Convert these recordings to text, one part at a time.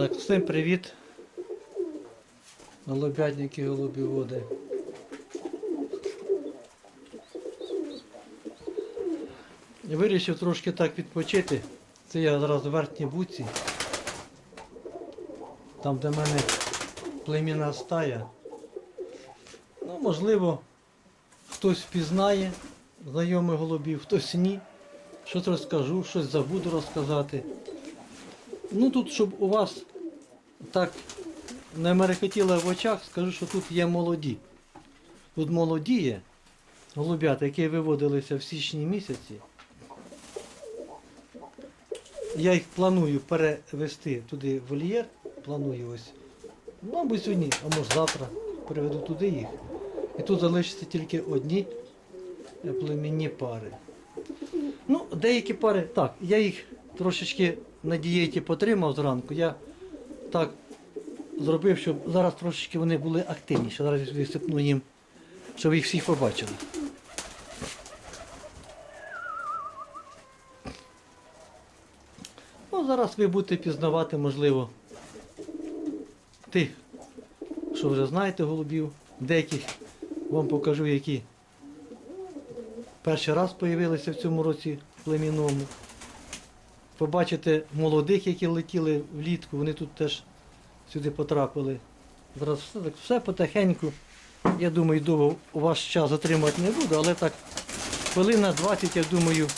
Так, всім привіт. Голубятники, голубіводи. Вирішив трошки так відпочити. Це я зараз в верхній буці. Там, де в мене племінна стая. Ну, можливо, хтось впізнає знайомих голубів, хтось ні. Щось розкажу, щось забуду розказати. Ну тут, щоб у вас так не мерехотіло в очах, скажу, що тут є молоді. Тут молоді є голубята, які виводилися в січні місяці. Я їх планую перевести туди в вольєр. Планую ось. Мабуть, сьогодні, а може завтра переведу туди їх. І тут залишаться тільки одні племінні пари. Ну, деякі пари, так, я їх трошечки на дієті потримав зранку. Я так зробив, щоб зараз трошечки вони були активніші. Зараз висипну їм, щоб їх всіх побачили. Ну, зараз ви будете пізнавати, можливо, тих, що вже знаєте голубів, деяких вам покажу, які перший раз з'явилися в цьому році племінному. Побачите молодих, які летіли влітку, вони тут теж сюди потрапили. Зараз все, так, все потихеньку. Я думаю, довго ваш час затримати не буду, але так хвилина 20, я думаю,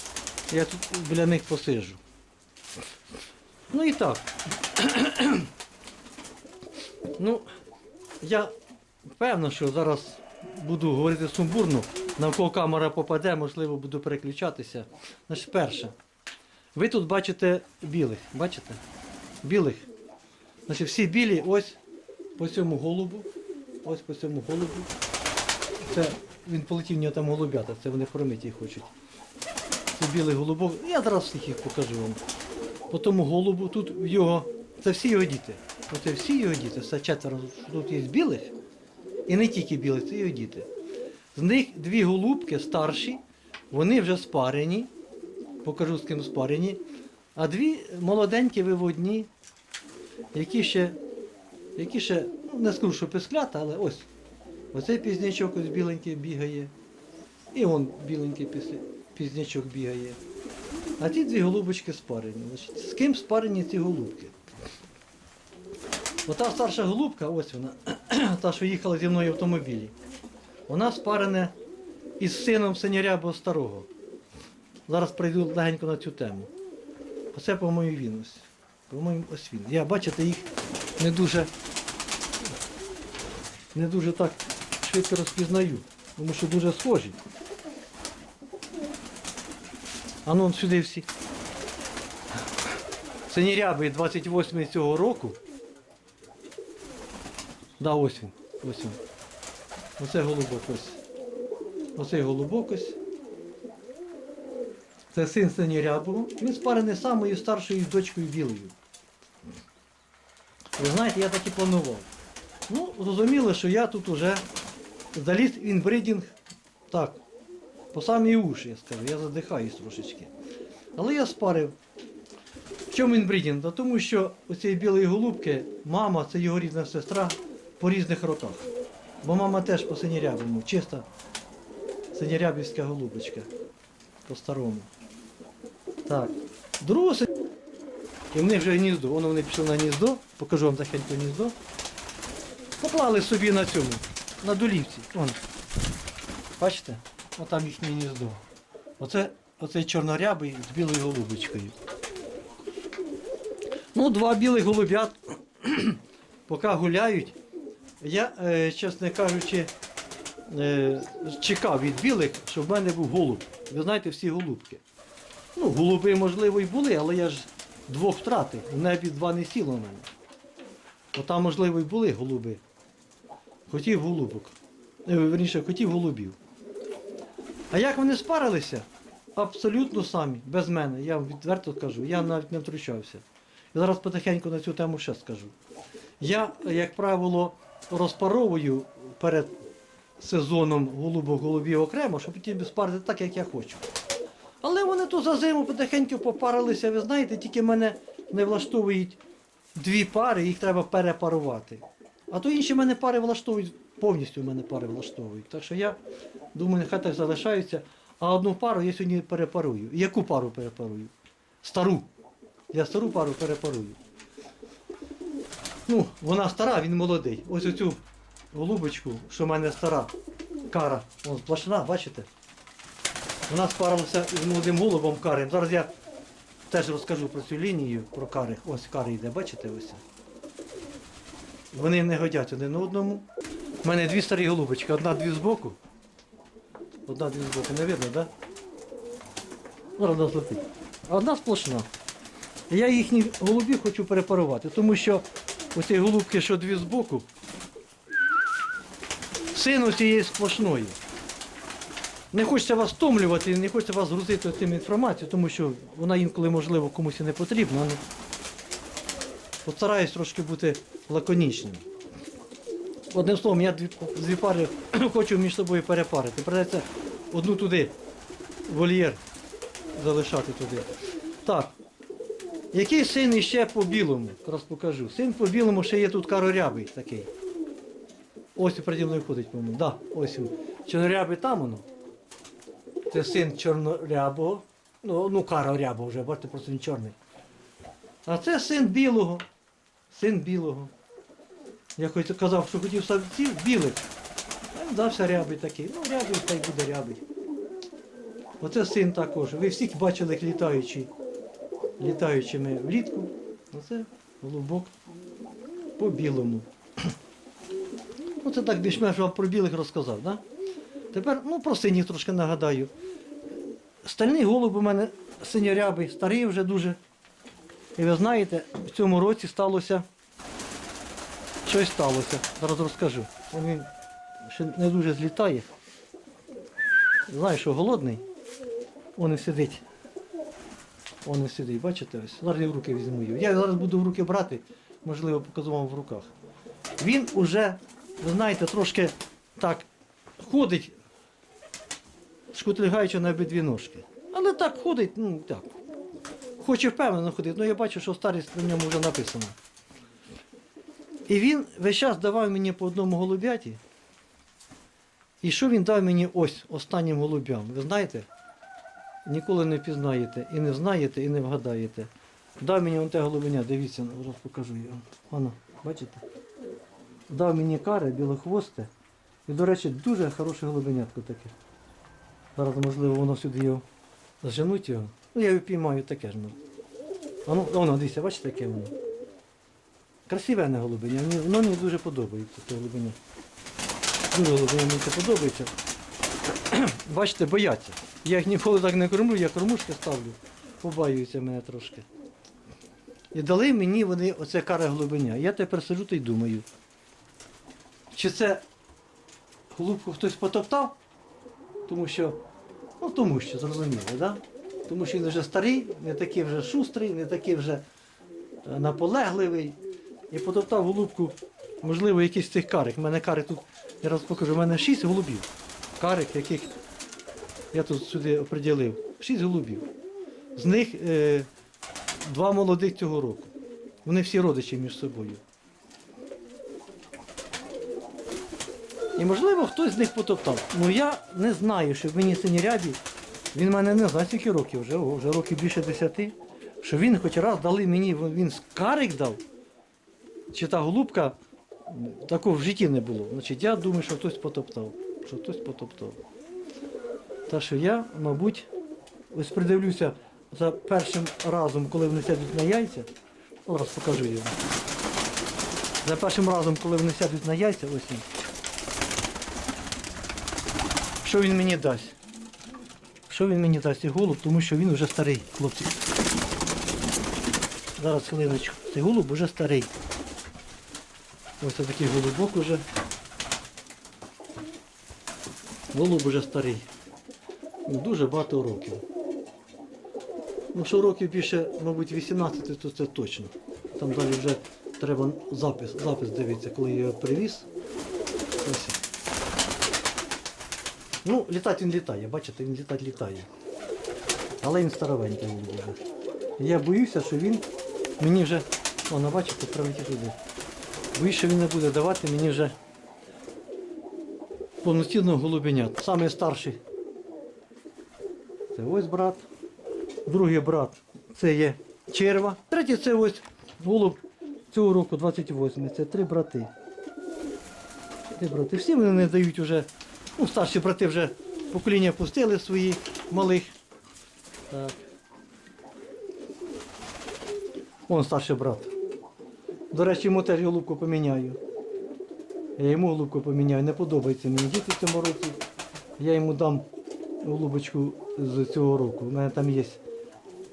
я тут біля них посиджу. Ну і так. ну, я певно, що зараз буду говорити сумбурно, навколо камера попаде, можливо, буду переключатися. Значить, перше. Ви тут бачите білих, бачите? Білих. Значить, всі білі ось по цьому голубу. Ось по цьому голубу. Це він полетів в нього там голубята, це вони хромиті хочуть. Це білий голубок. Я зараз всіх їх покажу вам. По тому голубу, тут його, це всі його діти. Оце всі його діти, це четверо. Тут є білих. І не тільки білих, це його діти. З них дві голубки старші, вони вже спарені. Покажу з ким спарені. А дві молоденькі виводні, які ще, які ще, ну не скажу, що писклята, але ось. Оцей пізнячок ось біленький бігає. І он біленький пізнячок бігає. А ті дві голубочки спарені. Значить, з ким спарені ці голубки? Ота старша голубка, ось вона, та, що їхала зі мною в автомобілі, вона спарена із сином синярябого старого. Зараз прийду легенько на цю тему. Оце, по-моєму, він ось. По-моєму, ось. Я, бачите, їх не дуже, не дуже так швидко розпізнаю, тому що дуже схожі. А ну он сюди всі. Синірябий 28 цього року. Да, ось він. Ось він. Оце голубок ось. Оцей. Це син Синірябого. Він спарений самою старшою дочкою білою. Ви знаєте, я так і планував. Ну, зрозуміло, що я тут уже заліз в інбридінг. Так, по самі уші, я скажу, я задихаюсь трошечки. Але я спарив. В чому інбридінг? Тому що у цієї білої голубки мама це його рідна сестра по різних роках. Бо мама теж по синірябому, чиста синірябівська голубочка. По-старому. Так. Другу си- І в них вже гніздо. Воно вони пішли на гніздо, покажу вам тихенько гніздо. Поклали собі на цьому, на долівці. Вон. Бачите? Отам їхнє гніздо. Оце, оцей чорнорябий з білою голубочкою. Ну, два білих голубят, поки гуляють. Я, е, чесно кажучи, е, чекав від білих, щоб в мене був голуб. Ви знаєте, всі голубки. Ну, голуби, можливо, і були, але я ж двох втратив. В небі два не сіло в мене. Отам, можливо, і були голуби. Хотів голубок. Е, Верніше, хотів голубів. А як вони спарилися? Абсолютно самі, без мене. Я відверто кажу, я навіть не втручався. Я зараз потихеньку на цю тему ще скажу. Я, як правило, розпаровую перед сезоном голубок голубів окремо, щоб потім спарити так, як я хочу. Але вони то за зиму потихеньку попарилися, ви знаєте, тільки мене не влаштовують дві пари, їх треба перепарувати. А то інші мене пари влаштовують, повністю мене пари влаштовують. Так що я думаю, нехай так залишаються. А одну пару я сьогодні перепарую. Яку пару перепарую? Стару. Я стару пару перепарую. Ну, вона стара, він молодий. Ось оцю голубочку, що в мене стара кара. Вон сплошна, бачите? Вона спарилася з молодим голубом карим. Зараз я теж розкажу про цю лінію, про кари. Ось кари йде, бачите ось. Вони не годять один одному. У мене дві старі голубочки, одна дві збоку. Одна дві збоку, не видно, так? Да? Зараз вона злетить. Одна сплошна. Я їхні голубі хочу перепарувати, тому що оці голубки, що дві збоку, син цієї сплошної. Не хочеться вас втомлювати, не хочеться вас грузити цим інформацією, тому що вона інколи, можливо, комусь і не потрібна. але Постараюсь трошки бути лаконічним. Одним словом, я дві, дві пари хочу між собою перепарити. Придеться одну туди, вольєр залишати туди. Так. Який син іще по білому? Зараз покажу. Син по білому ще є тут карорябий такий. Ось переді мною ходить, по-моєму. Да, ось він. Чорнорябий там воно. Це син чорнорябого. Ну, ну карорябого вже, бачите, просто він чорний. А це син білого. Син білого. Я казав, що хотів самців білих. А він дався рябий такий. Ну, рябий та й буде рябий. Оце син також. Ви всіх бачили як літаючий, літаючими влітку. Оце голубок по білому. Оце так більш-менш вам про білих розказав, да? Тепер, ну, про синіх трошки нагадаю. Стальний голуб у мене синьорябий, старий вже дуже. І ви знаєте, в цьому році сталося. Щось сталося. Зараз розкажу. Він ще не дуже злітає. Знаю, що голодний. І сидить. І сидить, бачите ось. Зараз я в руки візьму його. Я зараз буду в руки брати, можливо, покажу вам в руках. Він уже, ви знаєте, трошки так ходить, шкутильгаючи на обидві ножки. Але так ходить, ну так. Хоче впевнено ходити, але я бачу, що старість на ньому вже написана. І він весь час давав мені по одному голубяті. І що він дав мені ось останнім голубям? Ви знаєте? Ніколи не впізнаєте, і не знаєте, і не вгадаєте. Дав мені он те голубеня, дивіться, зараз покажу його. Воно, бачите? Дав мені каре, білохвосте. І, до речі, дуже хороше голубенятко таке. Зараз, можливо, воно сюди його заженуть його. Ну, я його піймаю таке ж. ну. А ну, воно, дивіться, бачите, яке воно. Красиве не голубиня, воно мені дуже подобається, це голубиня. Дуже голубиня мені це подобається. Бачите, бояться. Я їх ніколи так не кормлю, я кормушки ставлю. Побаюються мене трошки. І дали мені вони оце каре голубиня. Я тепер сиджу та й думаю. Чи це голубку хтось потоптав? Тому що, ну тому що, зрозуміло, да? Тому що він вже старий, не такий вже шустрий, не такий вже е, наполегливий. І потоптав голубку, можливо, якийсь з цих карик. У мене кари тут, я раз покажу, у мене шість голубів. Карик, яких я тут сюди оприділив. Шість голубів. З них е, два молодих цього року. Вони всі родичі між собою. І можливо хтось з них потоптав. Ну я не знаю, що мені синірябі, він мене не знає скільки років вже, вже років більше десяти. Що він хоч раз дали мені, він карик дав, чи та голубка, такого в житті не було. Значить, я думаю, що хтось потоптав. Що хтось потоптав. Та що я, мабуть, ось придивлюся за першим разом, коли вони сядуть на яйця. О, раз покажу його. За першим разом, коли вони сядуть на яйця, ось він. Що він мені дасть? Що він мені дасть цей голуб, тому що він вже старий, хлопці. Зараз хвилиночку. Цей голуб вже старий. Ось такий голубок уже. Голуб уже старий. Ну, Дуже багато років. Ну, що років більше, мабуть, 18, то це точно. Там далі вже треба запис, запис дивитися, коли я його привіз. Ось. Ну, літати він літає, бачите, він літати літає. Але він старовенький вже. Я боюся, що він мені вже Вона, бачите, прилетить туди. Більше він не буде давати мені вже повноцінного голубенят. Самий старший. Це ось брат. Другий брат це є черва. Третій це ось голуб цього року 28. Це три брати. Три брати. Всі вони не дають вже. Ну, старші брати вже покоління пустили свої малих. Так. Вон старший брат. До речі, йому теж голубку поміняю. Я йому голубку поміняю. Не подобається мені діти в цьому році. Я йому дам голубочку з цього року. У мене там є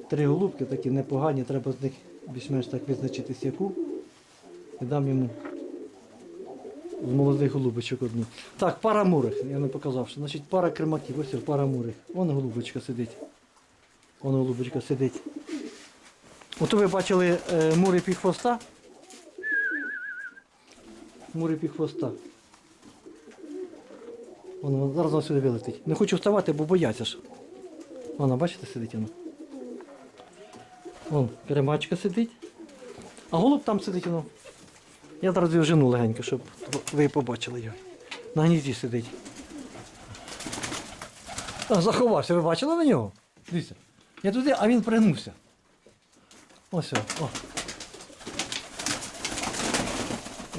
три голубки такі непогані, треба з них більш-менш так визначитись яку. І дам йому з молодих голубочок одну. Так, пара мурих, я не показав. що. Значить, пара кремаків, ось пара мурих. Вон голубочка сидить. Вон голубочка сидить. Ото ви бачили е, мури під хвоста. Мури під хвоста. Воно зараз вона сюди вилетить. Не хочу вставати, бо бояться ж. Вона, бачите, сидить вона. Вон, керемачка сидить. А голуб там сидить воно. Я зараз жену легенько, щоб ви побачили його. На гнізді сидить. Заховався, ви бачили на нього? Дивіться. Я туди, а він пригнувся. Ось. О.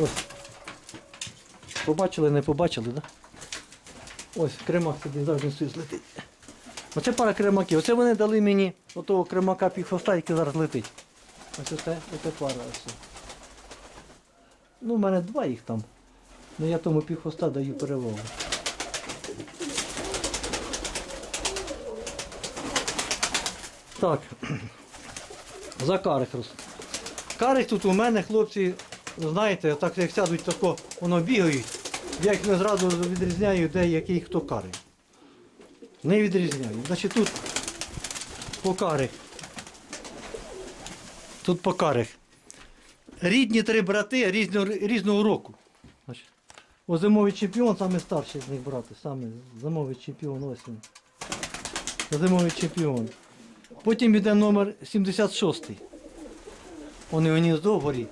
Ось. Побачили, не побачили, так? Да? Ось кремак сидить, завжди сюди летить. Оце пара кремаків. Оце вони дали мені отого кремака півхвоста, який зараз летить. Ось оце, оце пара. Ось. Ну, в мене два їх там. Ну я тому півхвоста даю перевагу. Так. За карихрус. Карих тут у мене, хлопці, знаєте, так як сядуть тако, воно бігають. Я їх не зразу відрізняю, де який хто карий. Не відрізняю. Значить тут по карих. Тут по карих. Рідні три брати різного, різного року. О, зимовий чемпіон, саме старший з них брати, саме зимовий чемпіон, ось він. Зимовий чемпіон. Потім йде номер 76. Вони гніздо вгорі.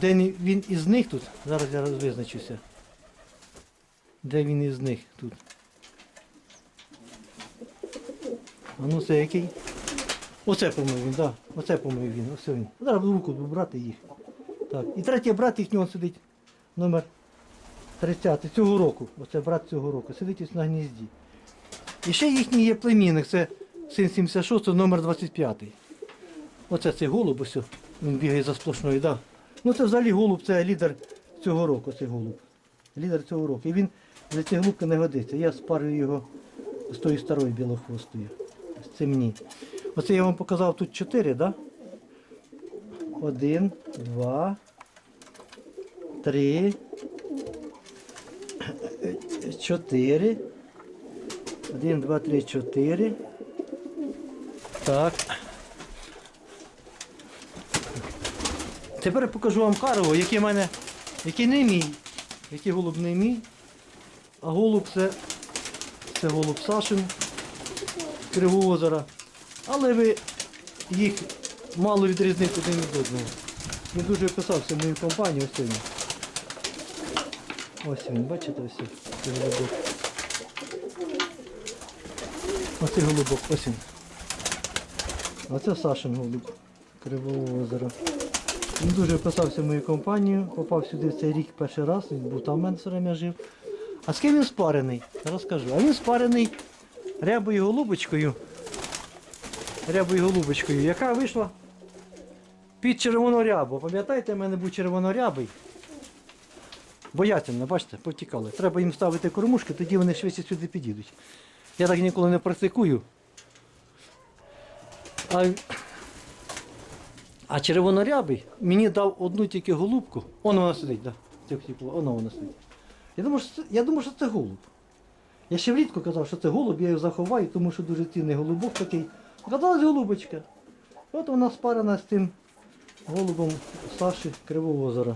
Де він із них тут? Зараз я визначуся. Де він із них тут? А ну це який? Оце по-моєму він. Да. Оце по-моєму він, ось він. Зараз руку брати їх. Так. І третій брат їхнього сидить. Номер 30 цього року. Оце брат цього року. Сидить ось на гнізді. І ще їхній є племінник, це син 76, номер 25. Оце цей голуб, ось він бігає за сплошною, да. Ну це взагалі голуб, це лідер цього року, цей голуб. Лідер цього року. І він для цієї голубки не годиться. Я спарюю його з тої старої білохвостої. Ось Це мені. Оце я вам показав тут чотири, так? Да? Один, два, три, чотири. Один, два, три, чотири. Так. Тепер я покажу вам карого, який в мене, який не мій. Який голуб не мій. А голуб це, це голуб Сашин Кривого озера. Але ви їх мало відрізнити один від одного. Він дуже писався в мою компанію, ось він. Ось він, бачите, ось цей голубок. Оцей голубок, ось він. Оце Сашин голуб Кривого озера. Він дуже вписався в мою компанію, попав сюди в цей рік перший раз, він був там в мене все время жив. А з ким він спарений? Розкажу. А він спарений рябою голубочкою. Рябою голубочкою, яка вийшла під червонорябу. Пам'ятаєте, в мене був червонорябий. Боятельно, бачите, повтікали. Треба їм ставити кормушки, тоді вони швидше сюди підійдуть. Я так ніколи не практикую. А, а червонорябий мені дав одну тільки голубку. Вон вона сидить, да. Хотів, вона сидить. Я думав, що це, я думав, що це голуб. Я ще влітку казав, що це голуб, я його заховаю, тому що дуже цінний голубок такий. Оказалась голубочка. От вона спарена з тим голубом Саші Кривого озера.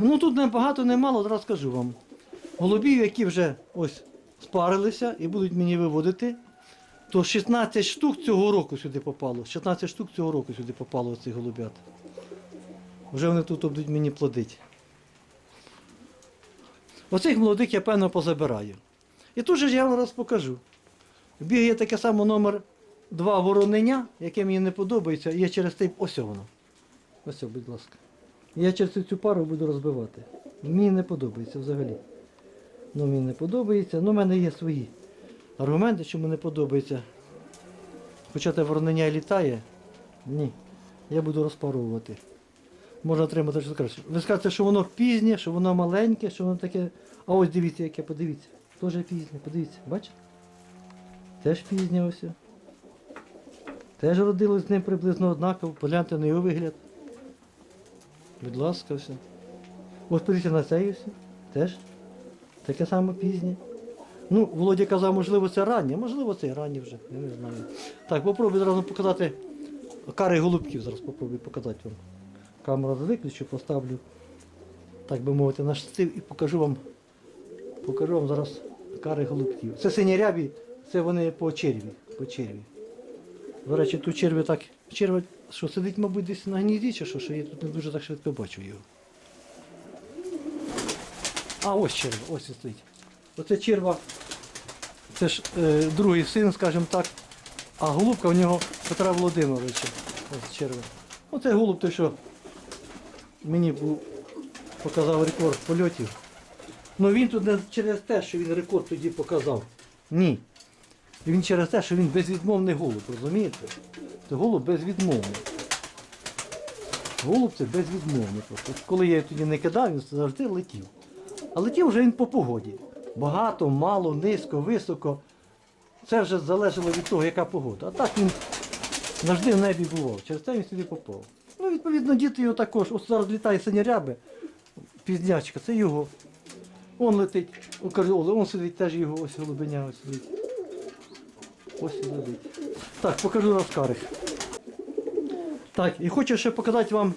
Ну тут не багато, не мало, зараз скажу вам. Голубів, які вже ось спарилися і будуть мені виводити то 16 штук цього року сюди попало. 16 штук цього року сюди попало оцих голубят. Вже вони тут будуть мені плодити. Оцих молодих я певно позабираю. І тут же ж я вам раз покажу. Бігає таке саме номер 2 вороненя, яке мені не подобається, і я через цей ось воно. Ось, будь ласка. Я через цю пару буду розбивати. Мені не подобається взагалі. Ну, мені не подобається. Ну, в мене є свої аргументи, чому не подобається. Хоча те воронення літає, ні. Я буду розпаровувати. Можна отримати що краще. Ви скажете, що воно пізнє, що воно маленьке, що воно таке. А ось дивіться, яке, подивіться. Теж пізнє, подивіться, бачите? Теж пізнє ось. Теж родилось з ним приблизно однаково. Погляньте на його вигляд. Будь ласка, все. Ось подивіться на цей ось. Теж. Таке саме пізнє. Ну, Володя казав, можливо, це раннє, можливо, це і раннє вже, я не знаю. Так, попробую зразу показати кари голубків, зараз попробую показати вам. Камеру виключу, поставлю, так би мовити, на штатив і покажу вам, покажу вам зараз кари голубків. Це синярябі, це вони по черві. По черві. До речі, тут черві так. Червь, що сидить, мабуть, десь на гнізді, чи що, що я тут не дуже так швидко бачу його. А, ось черва, ось він стоїть. Оце черва, це ж е, другий син, скажімо так, а голубка в нього Петра Володимировича. Ось черва. Оце голуб той, що мені був, показав рекорд польотів. Ну він тут не через те, що він рекорд тоді показав. Ні. Він через те, що він безвідмовний голуб, розумієте? Це голуб безвідмовний. Голуб це безвідмовний. Просто. Коли я його тоді не кидав, він завжди летів. А летів вже він по погоді. Багато, мало, низько, високо. Це вже залежало від того, яка погода. А так він завжди в небі бував. Через це він сюди попав. Ну, відповідно, діти його також. Ось зараз літає синяряби, пізнячка, це його. Он летить, у каріоли, он сидить теж його, ось голубеня ось сидить. Ось летить. Так, покажу розкарих. Так, і хочу ще показати вам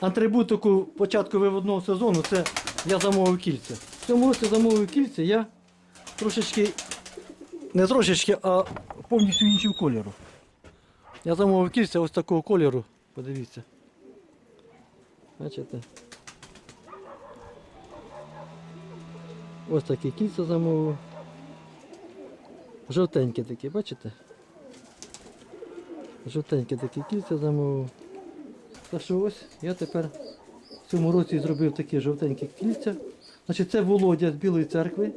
атрибутику початку виводного сезону. Це я замовив кільця. В цьому році замовив кільця я трошечки, не трошечки, а повністю іншого кольору. Я замовив кільця ось такого кольору. Подивіться. Бачите? Ось такі кільця замовив. Жовтенькі такі, бачите? Жовтенькі такі кільця замовив. Так що ось я тепер в цьому році зробив такі жовтенькі кільця. Значить, це Володя з Білої церкви.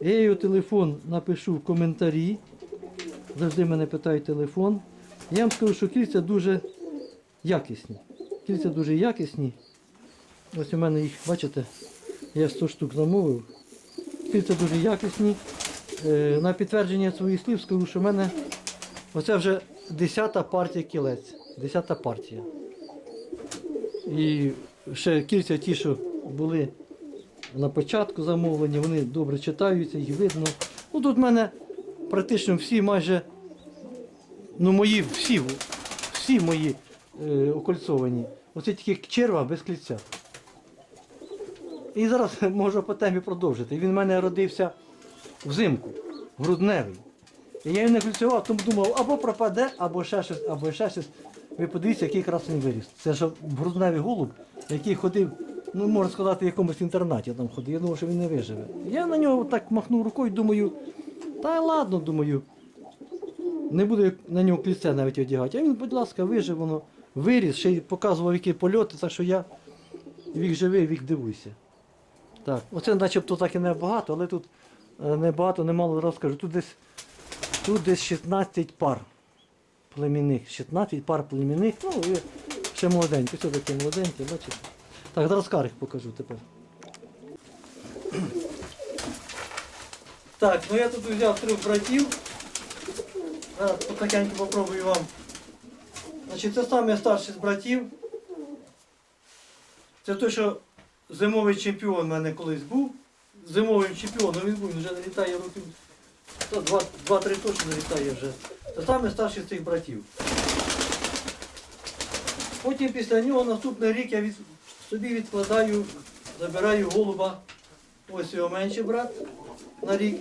Я його телефон напишу в коментарі. Завжди мене питають телефон. Я вам скажу, що кільця дуже якісні. Кільця дуже якісні. Ось у мене їх, бачите, я 100 штук замовив. Кільця дуже якісні. Е, На підтвердження своїх слів скажу, що в мене оце вже 10-та партія кілець. 10-та партія. І ще кільця ті, що були на початку замовлення, вони добре читаються, їх видно. Ну тут в мене практично всі майже, ну мої всі, всі мої е, окольцовані. Оце тільки черва без кільця. І зараз можу по темі продовжити. Він в мене родився взимку, грудневий. І я його не кільцював, тому думав, або пропаде, або ще щось, або ще щось. Ви подивіться, який красний виріс. Це ж грудневий голуб, який ходив, ну можна сказати, в якомусь інтернаті там ходив. Я думав, що він не виживе. Я на нього так махнув рукою, думаю, та ладно, думаю, не буду на нього кліце навіть одягати. А він, будь ласка, вижив, воно виріс, ще й показував, які польоти, так що я вік живий, вік дивуйся. Так, оце начебто так і небагато, але тут е, небагато, немало розкажу. Тут десь, тут десь 16 пар племінних. 16 пар племінних. Ну, і ще молоденькі, все такі молоденькі, бачите. Так, зараз карих покажу тепер. Так, ну я тут взяв трьох братів. Зараз потихеньку попробую вам. Значить, це саме старший з братів. Це той, що зимовий чемпіон в мене колись був. Зимовим чемпіоном він був, він вже не літає років. Два-три точно не літає вже. Це саме старший з цих братів. Потім після нього наступний рік я від, собі відкладаю, забираю голуба. Ось його менший брат на рік.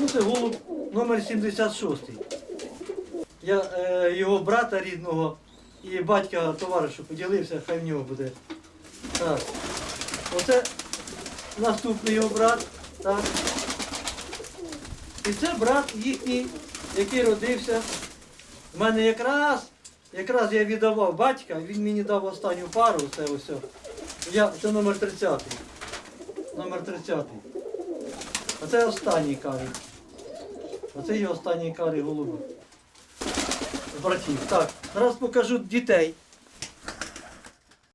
Ну це голуб номер 76. Я е, його брата рідного і батька товаришу поділився, хай в нього буде. Так. Оце наступний його брат. Так. І це брат їхній, який родився. У мене якраз, якраз я віддавав батька, він мені дав останню пару, це ось. Я, це номер 30. Номер 30. А це останній карий. Оце є останній карий голуби. Братів. Так, зараз покажу дітей.